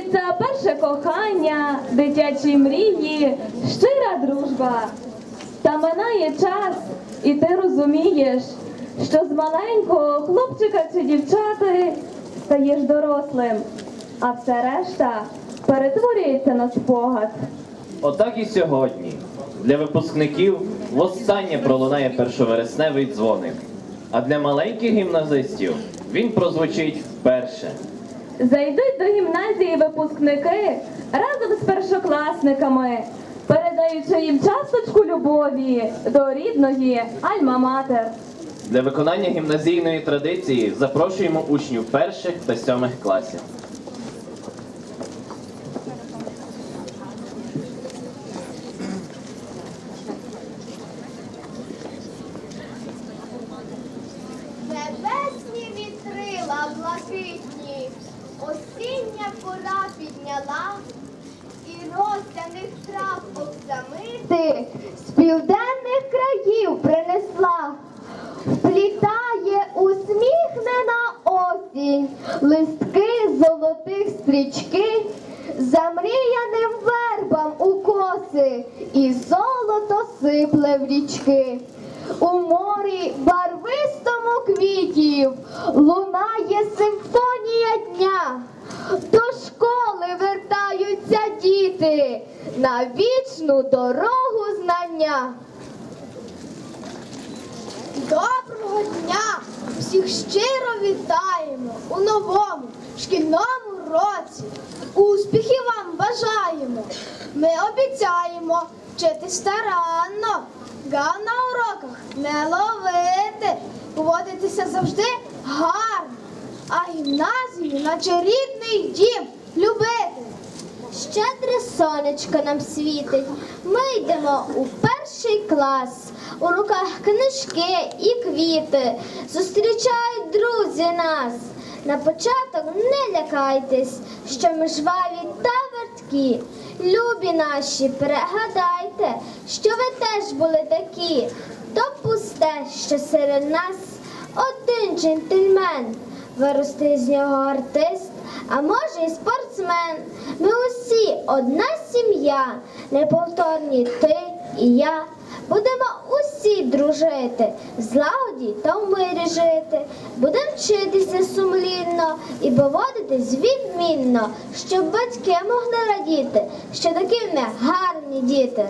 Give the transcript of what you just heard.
народжується перше кохання, дитячі мрії, щира дружба. Та минає час, і ти розумієш, що з маленького хлопчика чи дівчати стаєш дорослим, а все решта перетворюється на спогад. Отак і сьогодні. Для випускників востаннє пролунає першовересневий дзвоник. А для маленьких гімназистів він прозвучить вперше. Зайдуть до гімназії випускники разом з першокласниками, передаючи їм часточку любові до рідної Альма-Матер. Для виконання гімназійної традиції запрошуємо учнів перших та сьомих класів. Небесні вітрила блакитні, осіння пора підняла, і росяних трав оксамити з південних країв принесла. Вплітає усміхнена осінь, листки золотих стрічки, замріяним вербам у коси, і золото сипле в річки. У морі барвистому квітів лунає на вічну дорогу знання. Доброго дня! Всіх щиро вітаємо у новому шкільному році. Успіхів вам бажаємо. Ми обіцяємо вчити старанно, гав на уроках не ловити, поводитися завжди гарно, а гімназію, наче рідний дім, сонечко нам світить. Ми йдемо у перший клас. У руках книжки і квіти. Зустрічають друзі нас. На початок не лякайтесь, що ми жваві та верткі. Любі наші, пригадайте, що ви теж були такі. То пусте, що серед нас один джентльмен. Виросте з нього артист, а може і спортсмен. Ми усі одна сім'я, неповторні ти і я. Будемо усі дружити, в злагоді та в мирі жити. Будемо вчитися сумлінно і поводитись відмінно, щоб батьки могли радіти, що такі в гарні діти.